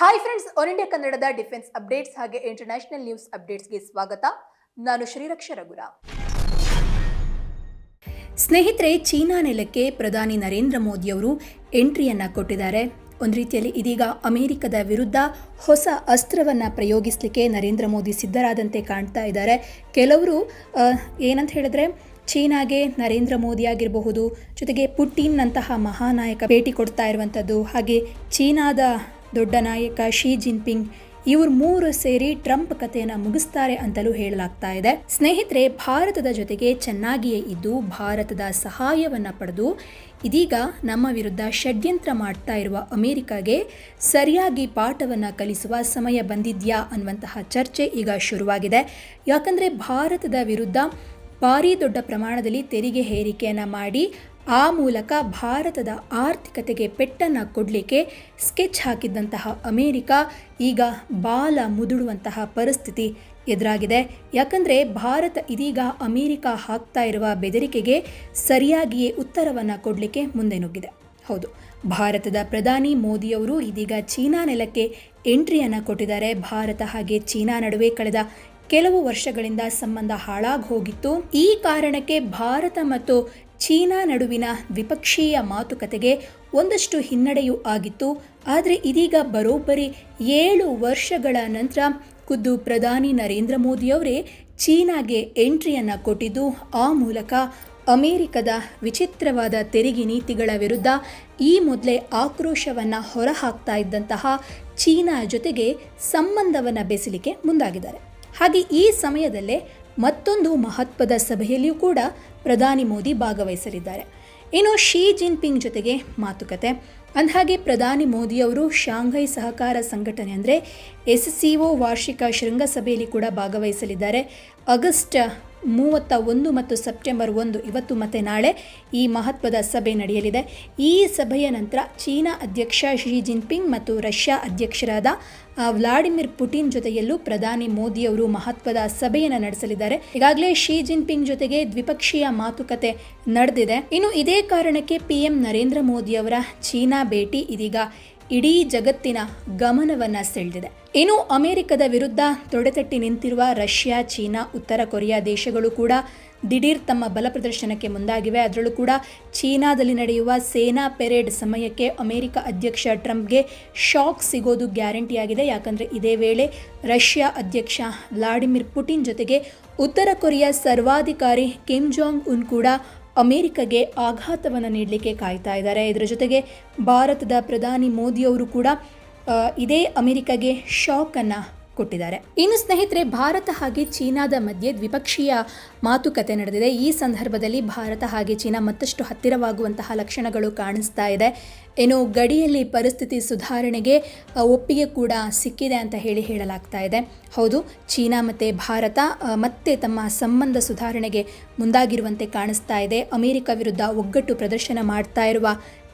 Hi friends all India ಕನ್ನಡದ defence updates ಹಾಗೆ international news ಅಪ್ಡೇಟ್ಸ್ಗೆ ಸ್ವಾಗತ. ನಾನು ಶ್ರೀರಕ್ಷ ರಘುರ ಸ್ನೇಹಿತರೆ, ಚೀನಾ ನೆಲಕ್ಕೆ ಪ್ರಧಾನಿ ನರೇಂದ್ರ ಮೋದಿ ಅವರು ಎಂಟ್ರಿಯನ್ನ ಕೊಟ್ಟಿದ್ದಾರೆ. ಒಂದು ರೀತಿಯಲ್ಲಿ ಇದೀಗ ಅಮೆರಿಕದ ವಿರುದ್ಧ ಹೊಸ ಅಸ್ತ್ರವನ್ನು ಪ್ರಯೋಗಿಸಲಿಕ್ಕೆ ನರೇಂದ್ರ ಮೋದಿ ಸಿದ್ಧರಾದಂತೆ ಕಾಣ್ತಾ ಇದ್ದಾರೆ. ಕೆಲವರು ಏನಂತ ಹೇಳಿದ್ರೆ, ಚೀನಾಗೆ ನರೇಂದ್ರ ಮೋದಿ ಆಗಿರಬಹುದು, ಜೊತೆಗೆ ಪುಟಿನ್ನಂತಹ ಮಹಾನಾಯಕ ಭೇಟಿ ಕೊಡ್ತಾ ಇರುವಂಥದ್ದು ಹಾಗೆ ಚೀನಾದ ದೊಡ್ಡ ನಾಯಕ ಶಿ ಜಿನ್ಪಿಂಗ್. ಇವ್ರು ಮೂರು ಸೇರಿ ಟ್ರಂಪ್ ಕಥೆಯನ್ನು ಮುಗಿಸ್ತಾರೆ ಅಂತಲೂ ಹೇಳಲಾಗ್ತಾ ಇದೆ. ಸ್ನೇಹಿತರೆ, ಭಾರತದ ಜೊತೆಗೆ ಚೆನ್ನಾಗಿಯೇ ಇದ್ದು ಭಾರತದ ಸಹಾಯವನ್ನ ಪಡೆದು ಇದೀಗ ನಮ್ಮ ವಿರುದ್ಧ ಷಡ್ಯಂತ್ರ ಮಾಡ್ತಾ ಇರುವ ಅಮೆರಿಕಾಗೆ ಸರಿಯಾಗಿ ಪಾಠವನ್ನು ಕಲಿಸುವ ಸಮಯ ಬಂದಿದ್ಯಾ ಅನ್ನುವಂತಹ ಚರ್ಚೆ ಈಗ ಶುರುವಾಗಿದೆ. ಯಾಕಂದರೆ ಭಾರತದ ವಿರುದ್ಧ ಭಾರೀ ದೊಡ್ಡ ಪ್ರಮಾಣದಲ್ಲಿ ತೆರಿಗೆ ಹೇರಿಕೆಯನ್ನು ಮಾಡಿ ಆ ಮೂಲಕ ಭಾರತದ ಆರ್ಥಿಕತೆಗೆ ಪೆಟ್ಟನ್ನು ಕೊಡಲಿಕ್ಕೆ ಸ್ಕೆಚ್ ಹಾಕಿದ್ದಂತಹ ಅಮೇರಿಕ ಈಗ ಬಾಲ ಮುದುಡುವಂತಹ ಪರಿಸ್ಥಿತಿ ಎದುರಾಗಿದೆ. ಯಾಕಂದರೆ ಭಾರತ ಇದೀಗ ಅಮೇರಿಕ ಹಾಕ್ತಾ ಇರುವ ಬೆದರಿಕೆಗೆ ಸರಿಯಾಗಿಯೇ ಉತ್ತರವನ್ನು ಕೊಡಲಿಕ್ಕೆ ಮುಂದೆ ನುಗ್ಗಿದೆ. ಹೌದು, ಭಾರತದ ಪ್ರಧಾನಿ ಮೋದಿಯವರು ಇದೀಗ ಚೀನಾ ನೆಲಕ್ಕೆ ಎಂಟ್ರಿಯನ್ನು ಕೊಟ್ಟಿದ್ದಾರೆ. ಭಾರತ ಹಾಗೆ ಚೀನಾ ನಡುವೆ ಕಳೆದ ಕೆಲವು ವರ್ಷಗಳಿಂದ ಸಂಬಂಧ ಹಾಳಾಗಿ ಹೋಗಿತ್ತು. ಈ ಕಾರಣಕ್ಕೆ ಭಾರತ ಮತ್ತು ಚೀನಾ ನಡುವಿನ ದ್ವಿಪಕ್ಷೀಯ ಮಾತುಕತೆಗೆ ಒಂದಷ್ಟು ಹಿನ್ನಡೆಯೂ ಆಗಿತ್ತು. ಆದರೆ ಇದೀಗ ಬರೋಬ್ಬರಿ ಏಳು ವರ್ಷಗಳ ನಂತರ ಖುದ್ದು ಪ್ರಧಾನಿ ನರೇಂದ್ರ ಮೋದಿಯವರೇ ಚೀನಾಗೆ ಎಂಟ್ರಿಯನ್ನು ಕೊಟ್ಟಿದ್ದು. ಆ ಮೂಲಕ ಅಮೆರಿಕದ ವಿಚಿತ್ರವಾದ ತೆರಿಗೆ ನೀತಿಗಳ ವಿರುದ್ಧ ಈ ಮೊದಲೇ ಆಕ್ರೋಶವನ್ನು ಹೊರಹಾಕ್ತಾ ಇದ್ದಂತಹ ಚೀನಾ ಜೊತೆಗೆ ಸಂಬಂಧವನ್ನು ಬೆಸಲಿಕ್ಕೆ ಮುಂದಾಗಿದ್ದಾರೆ. ಹಾಗೆ ಈ ಸಮಯದಲ್ಲೇ ಮತ್ತೊಂದು ಮಹತ್ವದ ಸಭೆಯಲ್ಲಿಯೂ ಕೂಡ ಪ್ರಧಾನಿ ಮೋದಿ ಭಾಗವಹಿಸಲಿದ್ದಾರೆ. ಇನ್ನು ಶಿ ಜಿನ್ಪಿಂಗ್ ಜೊತೆಗೆ ಮಾತುಕತೆ. ಅಂದಹಾಗೆ ಪ್ರಧಾನಿ ಮೋದಿಯವರು ಶಾಂಘೈ ಸಹಕಾರ ಸಂಘಟನೆ ಅಂದರೆ ಎಸ್ ಸಿ ಒ ವಾರ್ಷಿಕ ಶೃಂಗಸಭೆಯಲ್ಲಿ ಕೂಡ ಭಾಗವಹಿಸಲಿದ್ದಾರೆ. ಆಗಸ್ಟ್ ಮೂವತ್ತ ಒಂದು ಮತ್ತು ಸೆಪ್ಟೆಂಬರ್ ಒಂದು, ಇವತ್ತು ಮತ್ತು ನಾಳೆ ಈ ಮಹತ್ವದ ಸಭೆ ನಡೆಯಲಿದೆ. ಈ ಸಭೆಯ ನಂತರ ಚೀನಾ ಅಧ್ಯಕ್ಷ ಶಿ ಜಿನ್ಪಿಂಗ್ ಮತ್ತು ರಷ್ಯಾ ಅಧ್ಯಕ್ಷರಾದ ವ್ಲಾಡಿಮಿರ್ ಪುಟಿನ್ ಜೊತೆಯಲ್ಲೂ ಪ್ರಧಾನಿ ಮೋದಿಯವರು ಮಹತ್ವದ ಸಭೆಯನ್ನು ನಡೆಸಲಿದ್ದಾರೆ. ಈಗಾಗಲೇ ಶಿ ಜಿನ್ಪಿಂಗ್ ಜೊತೆಗೆ ದ್ವಿಪಕ್ಷೀಯ ಮಾತುಕತೆ ನಡೆದಿದೆ. ಇನ್ನು ಇದೇ ಕಾರಣಕ್ಕೆ ಪಿಎಂ ನರೇಂದ್ರ ಮೋದಿಯವರ ಚೀನಾ ಭೇಟಿ ಇದೀಗ ಇಡೀ ಜಗತ್ತಿನ ಗಮನವನ್ನ ಸೆಳೆದಿದೆ. ಇನ್ನು ಅಮೆರಿಕದ ವಿರುದ್ಧ ತೊಡೆತಟ್ಟಿ ನಿಂತಿರುವ ರಷ್ಯಾ, ಚೀನಾ, ಉತ್ತರ ಕೊರಿಯಾ ದೇಶಗಳು ಕೂಡ ದಿಢೀರ್ ತಮ್ಮ ಬಲ ಪ್ರದರ್ಶನಕ್ಕೆ ಮುಂದಾಗಿವೆ. ಅದರಲ್ಲೂ ಕೂಡ ಚೀನಾದಲ್ಲಿ ನಡೆಯುವ ಸೇನಾ ಪೆರೇಡ್ ಸಮಯಕ್ಕೆ ಅಮೆರಿಕ ಅಧ್ಯಕ್ಷ ಟ್ರಂಪ್ಗೆ ಶಾಕ್ ಸಿಗೋದು ಗ್ಯಾರಂಟಿಯಾಗಿದೆ ಯಾಕಂದರೆ ಇದೇ ವೇಳೆ ರಷ್ಯಾ ಅಧ್ಯಕ್ಷ ವ್ಲಾಡಿಮಿರ್ ಪುಟಿನ್ ಜೊತೆಗೆ ಉತ್ತರ ಕೊರಿಯಾ ಸರ್ವಾಧಿಕಾರಿ ಕಿಮ್ ಜಾಂಗ್ ಉನ್ ಕೂಡ ಅಮೆರಿಕಗೆ ಆಘಾತವನ್ನು ನೀಡಲಿಕ್ಕೆ ಕಾಯ್ತಾ ಇದ್ದಾರೆ. ಇದರ ಜೊತೆಗೆ ಭಾರತದ ಪ್ರಧಾನಿ ಮೋದಿಯವರು ಕೂಡ ಇದೇ ಅಮೆರಿಕಗೆ ಶಾಕನ್ನು ಕೊಟ್ಟಿದ್ದಾರೆ. ಇನ್ನು ಸ್ನೇಹಿತರೆ, ಭಾರತ ಹಾಗೆ ಚೀನಾದ ಮಧ್ಯೆ ದ್ವಿಪಕ್ಷೀಯ ಮಾತುಕತೆ ನಡೆದಿದೆ. ಈ ಸಂದರ್ಭದಲ್ಲಿ ಭಾರತ ಹಾಗೆ ಚೀನಾ ಮತ್ತಷ್ಟು ಹತ್ತಿರವಾಗುವಂತಹ ಲಕ್ಷಣಗಳು ಕಾಣಿಸ್ತಾ ಇದೆ. ಏನು ಗಡಿಯಲ್ಲಿ ಪರಿಸ್ಥಿತಿ ಸುಧಾರಣೆಗೆ ಒಪ್ಪಿಗೆ ಕೂಡ ಸಿಕ್ಕಿದೆ ಅಂತ ಹೇಳಿ ಹೇಳಲಾಗ್ತಾ ಇದೆ. ಹೌದು, ಚೀನಾ ಮತ್ತು ಭಾರತ ಮತ್ತೆ ತಮ್ಮ ಸಂಬಂಧ ಸುಧಾರಣೆಗೆ ಮುಂದಾಗಿರುವಂತೆ ಕಾಣಿಸ್ತಾ ಇದೆ. ಅಮೆರಿಕ ವಿರುದ್ಧ ಒಗ್ಗಟ್ಟು ಪ್ರದರ್ಶನ ಮಾಡ್ತಾ ಇರುವ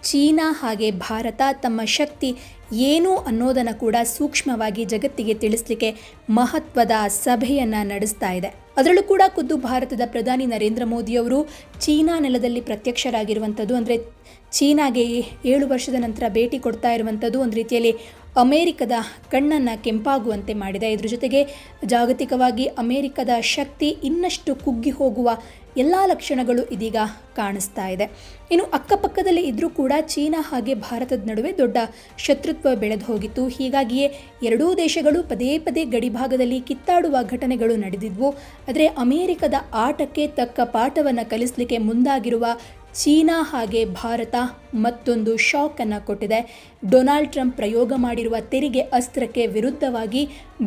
ಚೀನಾ ಹಾಗೆ ಭಾರತ ತಮ್ಮ ಶಕ್ತಿ ಏನು ಅನ್ನೋದನ್ನು ಕೂಡ ಸೂಕ್ಷ್ಮವಾಗಿ ಜಗತ್ತಿಗೆ ತಿಳಿಸ್ಲಿಕ್ಕೆ ಮಹತ್ವದ ಸಭೆಯನ್ನು ನಡೆಸ್ತಾ ಇದೆ. ಅದರಲ್ಲೂ ಕೂಡ ಖುದ್ದು ಭಾರತದ ಪ್ರಧಾನಿ ನರೇಂದ್ರ ಮೋದಿಯವರು ಚೀನಾ ನೆಲದಲ್ಲಿ ಪ್ರತ್ಯಕ್ಷರಾಗಿರುವಂಥದ್ದು, ಅಂದರೆ ಚೀನಾಗೆ ಏಳು ವರ್ಷದ ನಂತರ ಭೇಟಿ ಕೊಡ್ತಾ ಇರುವಂಥದ್ದು ಒಂದು ರೀತಿಯಲ್ಲಿ ಅಮೇರಿಕದ ಕಣ್ಣನ್ನು ಕೆಂಪಾಗುವಂತೆ ಮಾಡಿದೆ. ಇದ್ರ ಜೊತೆಗೆ ಜಾಗತಿಕವಾಗಿ ಅಮೇರಿಕದ ಶಕ್ತಿ ಇನ್ನಷ್ಟು ಕುಗ್ಗಿ ಹೋಗುವ ಎಲ್ಲ ಲಕ್ಷಣಗಳು ಇದೀಗ ಕಾಣಿಸ್ತಾ ಇದೆ. ಇನ್ನು ಅಕ್ಕಪಕ್ಕದಲ್ಲಿ ಇದ್ದರೂ ಕೂಡ ಚೀನಾ ಹಾಗೆ ಭಾರತದ ನಡುವೆ ದೊಡ್ಡ ಶತ್ರುತ್ವ ಬೆಳೆದು ಹೋಗಿತ್ತು. ಹೀಗಾಗಿಯೇ ಎರಡೂ ದೇಶಗಳು ಪದೇ ಪದೇ ಗಡಿಭಾಗದಲ್ಲಿ ಕಿತ್ತಾಡುವ ಘಟನೆಗಳು ನಡೆದಿದ್ವು. ಆದರೆ ಅಮೆರಿಕದ ಆಟಕ್ಕೆ ತಕ್ಕ ಪಾಠವನ್ನು ಕಲಿಸಲಿಕ್ಕೆ ಮುಂದಾಗಿರುವ ಚೀನಾ ಹಾಗೆ ಭಾರತ ಮತ್ತೊಂದು ಶಾಕ್ ಅನ್ನು ಕೊಟ್ಟಿದೆ. ಡೊನಾಲ್ಡ್ ಟ್ರಂಪ್ ಪ್ರಯೋಗ ಮಾಡಿರುವ ತೆರಿಗೆ ಅಸ್ತ್ರಕ್ಕೆ ವಿರುದ್ಧವಾಗಿ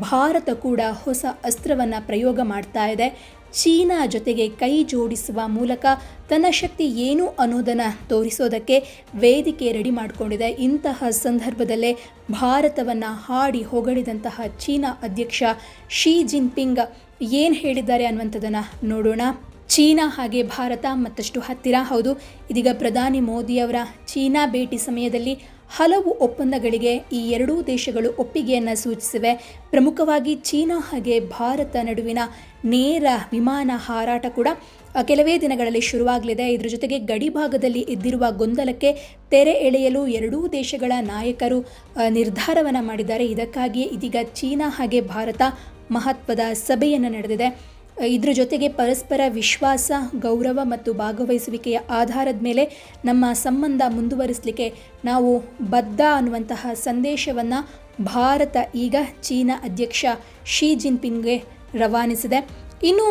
ಭಾರತ ಕೂಡ ಹೊಸ ಅಸ್ತ್ರವನ್ನು ಪ್ರಯೋಗ ಮಾಡ್ತಾ ಇದೆ. ಚೀನಾ ಜೊತೆಗೆ ಕೈ ಜೋಡಿಸುವ ಮೂಲಕ ತನ್ನ ಶಕ್ತಿ ಏನು ಅನ್ನೋದನ್ನು ತೋರಿಸೋದಕ್ಕೆ ವೇದಿಕೆ ರೆಡಿ ಮಾಡಿಕೊಂಡಿದೆ. ಇಂತಹ ಸಂದರ್ಭದಲ್ಲೇ ಭಾರತವನ್ನು ಹಾಡಿ ಹೊಗಳಿದಂತಹ ಚೀನಾ ಅಧ್ಯಕ್ಷ ಶಿ ಜಿನ್ಪಿಂಗ್ ಏನು ಹೇಳಿದ್ದಾರೆ ಅನ್ನುವಂಥದ್ದನ್ನು ನೋಡೋಣ. ಚೀನಾ ಹಾಗೆ ಭಾರತ ಮತ್ತಷ್ಟು ಹತ್ತಿರ. ಹೌದು, ಇದೀಗ ಪ್ರಧಾನಿ ಮೋದಿಯವರ ಚೀನಾ ಭೇಟಿ ಸಮಯದಲ್ಲಿ ಹಲವು ಒಪ್ಪಂದಗಳಿಗೆ ಈ ಎರಡೂ ದೇಶಗಳು ಒಪ್ಪಿಗೆಯನ್ನು ಸೂಚಿಸಿವೆ. ಪ್ರಮುಖವಾಗಿ ಚೀನಾ ಹಾಗೆ ಭಾರತ ನಡುವಿನ ನೇರ ವಿಮಾನ ಹಾರಾಟ ಕೂಡ ಕೆಲವೇ ದಿನಗಳಲ್ಲಿ ಶುರುವಾಗಲಿದೆ. ಇದರ ಜೊತೆಗೆ ಗಡಿ ಭಾಗದಲ್ಲಿ ಇದ್ದಿರುವ ಗೊಂದಲಕ್ಕೆ ತೆರೆ ಎಳೆಯಲು ಎರಡೂ ದೇಶಗಳ ನಾಯಕರು ನಿರ್ಧಾರವನ್ನು ಮಾಡಿದ್ದಾರೆ. ಇದಕ್ಕಾಗಿಯೇ ಇದೀಗ ಚೀನಾ ಹಾಗೆ ಭಾರತ ಮಹತ್ವದ ಸಭೆಯನ್ನು ನಡೆದಿದೆ. ಇದ್ರ ಜೊತೆಗೆ ಪರಸ್ಪರ ವಿಶ್ವಾಸ, ಗೌರವ ಮತ್ತು ಭಾಗವಹಿಸುವಿಕೆಯ ಆಧಾರದ ಮೇಲೆ ನಮ್ಮ ಸಂಬಂಧ ಮುಂದುವರಿಸಲಿಕ್ಕೆ ನಾವು ಬದ್ಧ ಅನ್ನುವಂತಹ ಸಂದೇಶವನ್ನು ಭಾರತ ಈಗ ಚೀನಾ ಅಧ್ಯಕ್ಷ ಶಿ ಜಿನ್ಪಿಂಗ್ಗೆ ರವಾನಿಸಿದೆ. ಇನ್ನು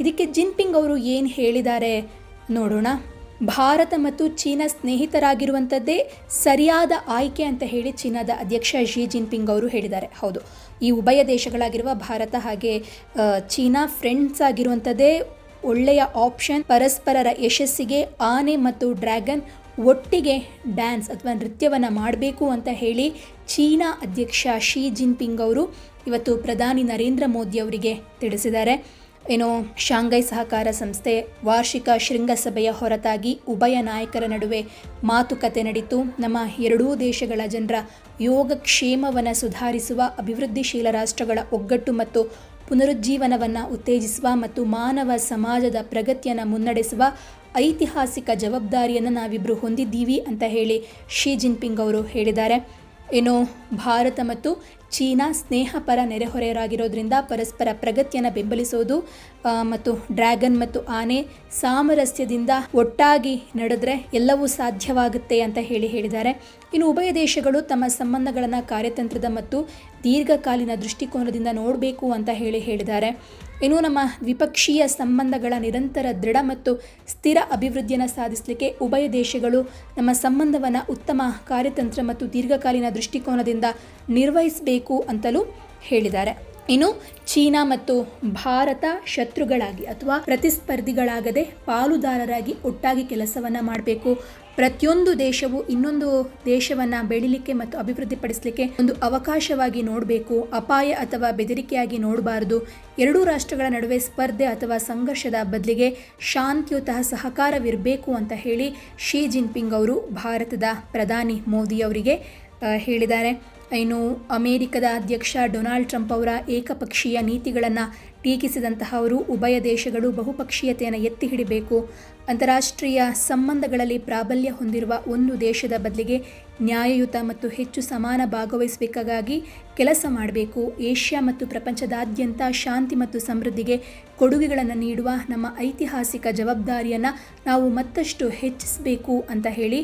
ಇದಕ್ಕೆ ಜಿನ್ಪಿಂಗ್ ಅವರು ಏನು ಹೇಳಿದ್ದಾರೆ ನೋಡೋಣ. ಭಾರತ ಮತ್ತು ಚೀನಾ ಸ್ನೇಹಿತರಾಗಿರುವಂಥದ್ದೇ ಸರಿಯಾದ ಆಯ್ಕೆ ಅಂತ ಹೇಳಿ ಚೀನಾದ ಅಧ್ಯಕ್ಷ ಶಿ ಜಿನ್ಪಿಂಗ್ ಅವರು ಹೇಳಿದ್ದಾರೆ. ಹೌದು, ಈ ಉಭಯ ದೇಶಗಳಾಗಿರುವ ಭಾರತ ಹಾಗೆ ಚೀನಾ ಫ್ರೆಂಡ್ಸ್ ಆಗಿರುವಂಥದ್ದೇ ಒಳ್ಳೆಯ ಆಪ್ಷನ್ ಪರಸ್ಪರರ ಯಶಸ್ಸಿಗೆ ಆನೆ ಮತ್ತು ಡ್ರ್ಯಾಗನ್ ಒಟ್ಟಿಗೆ ಡ್ಯಾನ್ಸ್ ಅಥವಾ ನೃತ್ಯವನ್ನು ಮಾಡಬೇಕು ಅಂತ ಹೇಳಿ ಚೀನಾ ಅಧ್ಯಕ್ಷ ಶಿ ಜಿನ್ಪಿಂಗ್ ಅವರು ಇವತ್ತು ಪ್ರಧಾನಿ ನರೇಂದ್ರ ಮೋದಿ ಅವರಿಗೆ ತಿಳಿಸಿದ್ದಾರೆ. ಏನು ಶಾಂಘೈ ಸಹಕಾರ ಸಂಸ್ಥೆ ವಾರ್ಷಿಕ ಶೃಂಗಸಭೆಯ ಹೊರತಾಗಿ ಉಭಯ ನಾಯಕರ ನಡುವೆ ಮಾತುಕತೆ ನಡೀತು. ನಮ್ಮ ಎರಡೂ ದೇಶಗಳ ಜನರ ಯೋಗಕ್ಷೇಮವನ್ನು ಸುಧಾರಿಸುವ ಅಭಿವೃದ್ಧಿಶೀಲ ರಾಷ್ಟ್ರಗಳ ಒಗ್ಗಟ್ಟು ಮತ್ತು ಪುನರುಜ್ಜೀವನವನ್ನು ಉತ್ತೇಜಿಸುವ ಮತ್ತು ಮಾನವ ಸಮಾಜದ ಪ್ರಗತಿಯನ್ನು ಮುನ್ನಡೆಸುವ ಐತಿಹಾಸಿಕ ಜವಾಬ್ದಾರಿಯನ್ನು ನಾವಿಬ್ಬರು ಹೊಂದಿದ್ದೀವಿ ಅಂತ ಹೇಳಿ ಶಿ ಜಿನ್ಪಿಂಗ್ ಅವರು ಹೇಳಿದ್ದಾರೆ. ಏನು ಭಾರತ ಮತ್ತು ಚೀನಾ ಸ್ನೇಹಪರ ನೆರೆಹೊರೆಯರಾಗಿರೋದ್ರಿಂದ ಪರಸ್ಪರ ಪ್ರಗತಿಯನ್ನು ಬೆಂಬಲಿಸೋದು ಮತ್ತು ಡ್ರ್ಯಾಗನ್ ಮತ್ತು ಆನೆ ಸಾಮರಸ್ಯದಿಂದ ಒಟ್ಟಾಗಿ ನಡೆದ್ರೆ ಎಲ್ಲವೂ ಸಾಧ್ಯವಾಗುತ್ತೆ ಅಂತ ಹೇಳಿ ಹೇಳಿದ್ದಾರೆ. ಇನ್ನು ಉಭಯ ದೇಶಗಳು ತಮ್ಮ ಸಂಬಂಧಗಳನ್ನು ಕಾರ್ಯತಂತ್ರದ ಮತ್ತು ದೀರ್ಘಕಾಲೀನ ದೃಷ್ಟಿಕೋನದಿಂದ ನೋಡಬೇಕು ಅಂತ ಹೇಳಿ ಹೇಳಿದ್ದಾರೆ. ಇನ್ನು ನಮ್ಮ ದ್ವಿಪಕ್ಷೀಯ ಸಂಬಂಧಗಳ ನಿರಂತರ ದೃಢ ಮತ್ತು ಸ್ಥಿರ ಅಭಿವೃದ್ಧಿಯನ್ನು ಸಾಧಿಸಲಿಕ್ಕೆ ಉಭಯ ದೇಶಗಳು ನಮ್ಮ ಸಂಬಂಧವನ್ನು ಉತ್ತಮ ಕಾರ್ಯತಂತ್ರ ಮತ್ತು ದೀರ್ಘಕಾಲೀನ ದೃಷ್ಟಿಕೋನದಿಂದ ನಿರ್ವಹಿಸಬೇಕು ಅಂತಲೂ ಹೇಳಿದ್ದಾರೆ. ಇನ್ನು ಚೀನಾ ಮತ್ತು ಭಾರತ ಶತ್ರುಗಳಾಗಿ ಅಥವಾ ಪ್ರತಿಸ್ಪರ್ಧಿಗಳಾಗದೆ ಪಾಲುದಾರರಾಗಿ ಒಟ್ಟಾಗಿ ಕೆಲಸವನ್ನು ಮಾಡಬೇಕು. ಪ್ರತಿಯೊಂದು ದೇಶವು ಇನ್ನೊಂದು ದೇಶವನ್ನು ಬೆಳಿಲಿಕ್ಕೆ ಮತ್ತು ಅಭಿವೃದ್ಧಿಪಡಿಸಲಿಕ್ಕೆ ಒಂದು ಅವಕಾಶವಾಗಿ ನೋಡಬೇಕು, ಅಪಾಯ ಅಥವಾ ಬೆದರಿಕೆಯಾಗಿ ನೋಡಬಾರದು. ಎರಡೂ ರಾಷ್ಟ್ರಗಳ ನಡುವೆ ಸ್ಪರ್ಧೆ ಅಥವಾ ಸಂಘರ್ಷದ ಬದಲಿಗೆ ಶಾಂತಿಯುತ ಸಹಕಾರವಿರಬೇಕು ಅಂತ ಹೇಳಿ ಶಿ ಜಿನ್ಪಿಂಗ್ ಅವರು ಭಾರತದ ಪ್ರಧಾನಿ ಮೋದಿ ಅವರಿಗೆ ಹೇಳಿದ್ದಾರೆ. ಇನ್ನು ಅಮೇರಿಕದ ಅಧ್ಯಕ್ಷ ಡೊನಾಲ್ಡ್ ಟ್ರಂಪ್ ಅವರ ಏಕಪಕ್ಷೀಯ ನೀತಿಗಳನ್ನು ಟೀಕಿಸಿದಂತಹವರು ಉಭಯ ದೇಶಗಳು ಬಹುಪಕ್ಷೀಯತೆಯನ್ನು ಎತ್ತಿ ಹಿಡಿಬೇಕು. ಅಂತಾರಾಷ್ಟ್ರೀಯ ಸಂಬಂಧಗಳಲ್ಲಿ ಪ್ರಾಬಲ್ಯ ಹೊಂದಿರುವ ಒಂದು ದೇಶದ ಬದಲಿಗೆ ನ್ಯಾಯಯುತ ಮತ್ತು ಹೆಚ್ಚು ಸಮಾನ ಭಾಗವಹಿಸಬೇಕಾಗಿ ಕೆಲಸ ಮಾಡಬೇಕು. ಏಷ್ಯಾ ಮತ್ತು ಪ್ರಪಂಚದಾದ್ಯಂತ ಶಾಂತಿ ಮತ್ತು ಸಮೃದ್ಧಿಗೆ ಕೊಡುಗೆಗಳನ್ನು ನೀಡುವ ನಮ್ಮ ಐತಿಹಾಸಿಕ ಜವಾಬ್ದಾರಿಯನ್ನು ನಾವು ಮತ್ತಷ್ಟು ಹೆಚ್ಚಿಸಬೇಕು ಅಂತ ಹೇಳಿ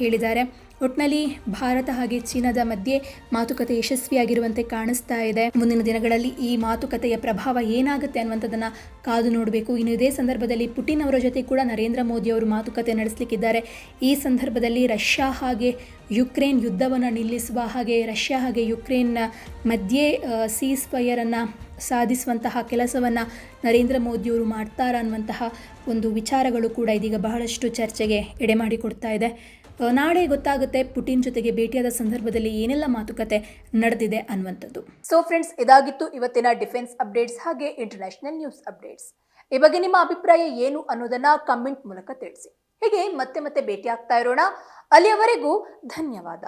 ಹೇಳಿದ್ದಾರೆ. ಒಟ್ನಲ್ಲಿ ಭಾರತ ಹಾಗೆ ಚೀನಾದ ಮಧ್ಯೆ ಮಾತುಕತೆ ಯಶಸ್ವಿಯಾಗಿರುವಂತೆ ಕಾಣಿಸ್ತಾ ಇದೆ. ಮುಂದಿನ ದಿನಗಳಲ್ಲಿ ಈ ಮಾತುಕತೆಯ ಪ್ರಭಾವ ಏನಾಗುತ್ತೆ ಅನ್ನುವಂಥದ್ದನ್ನು ಕಾದು ನೋಡಬೇಕು. ಇನ್ನು ಇದೇ ಸಂದರ್ಭದಲ್ಲಿ ಪುಟಿನ್ ಅವರ ಜೊತೆ ಕೂಡ ನರೇಂದ್ರ ಮೋದಿ ಅವರು ಮಾತುಕತೆ ನಡೆಸಲಿಕ್ಕಿದ್ದಾರೆ. ಈ ಸಂದರ್ಭದಲ್ಲಿ ರಷ್ಯಾ ಹಾಗೆ ಯುಕ್ರೇನ್ ಯುದ್ಧವನ್ನು ನಿಲ್ಲಿಸುವ ಹಾಗೆ ರಷ್ಯಾ ಹಾಗೆ ಯುಕ್ರೇನ್ನ ಮಧ್ಯೆ ಸೀಸ್ ಫೈಯರನ್ನು ಸಾಧಿಸುವಂತಹ ಕೆಲಸವನ್ನು ನರೇಂದ್ರ ಮೋದಿಯವರು ಮಾಡ್ತಾರ ಅನ್ನುವಂತಹ ಒಂದು ವಿಚಾರಗಳು ಕೂಡ ಇದೀಗ ಬಹಳಷ್ಟು ಚರ್ಚೆಗೆ ಎಡೆ ಮಾಡಿಕೊಡ್ತಾ ಇದೆ. ನಾಳೆ ಗೊತ್ತಾಗುತ್ತೆ ಪುಟಿನ್ ಜೊತೆಗೆ ಭೇಟಿಯಾದ ಸಂದರ್ಭದಲ್ಲಿ ಏನೆಲ್ಲ ಮಾತುಕತೆ ನಡೆದಿದೆ ಅನ್ನುವಂಥದ್ದು. ಸೊ ಫ್ರೆಂಡ್ಸ್ ಇದಾಗಿತ್ತು ಇವತ್ತಿನ ಡಿಫೆನ್ಸ್ ಅಪ್ಡೇಟ್ಸ್ ಹಾಗೆ ಇಂಟರ್ನ್ಯಾಷನಲ್ ನ್ಯೂಸ್ ಅಪ್ಡೇಟ್ಸ್ ಈ ಬಗ್ಗೆ ನಿಮ್ಮ ಅಭಿಪ್ರಾಯ ಏನು ಅನ್ನೋದನ್ನ ಕಮೆಂಟ್ ಮೂಲಕ ತಿಳಿಸಿ. ಹೀಗೆ ಮತ್ತೆ ಮತ್ತೆ ಭೇಟಿ ಇರೋಣ. ಅಲ್ಲಿಯವರೆಗೂ ಧನ್ಯವಾದ.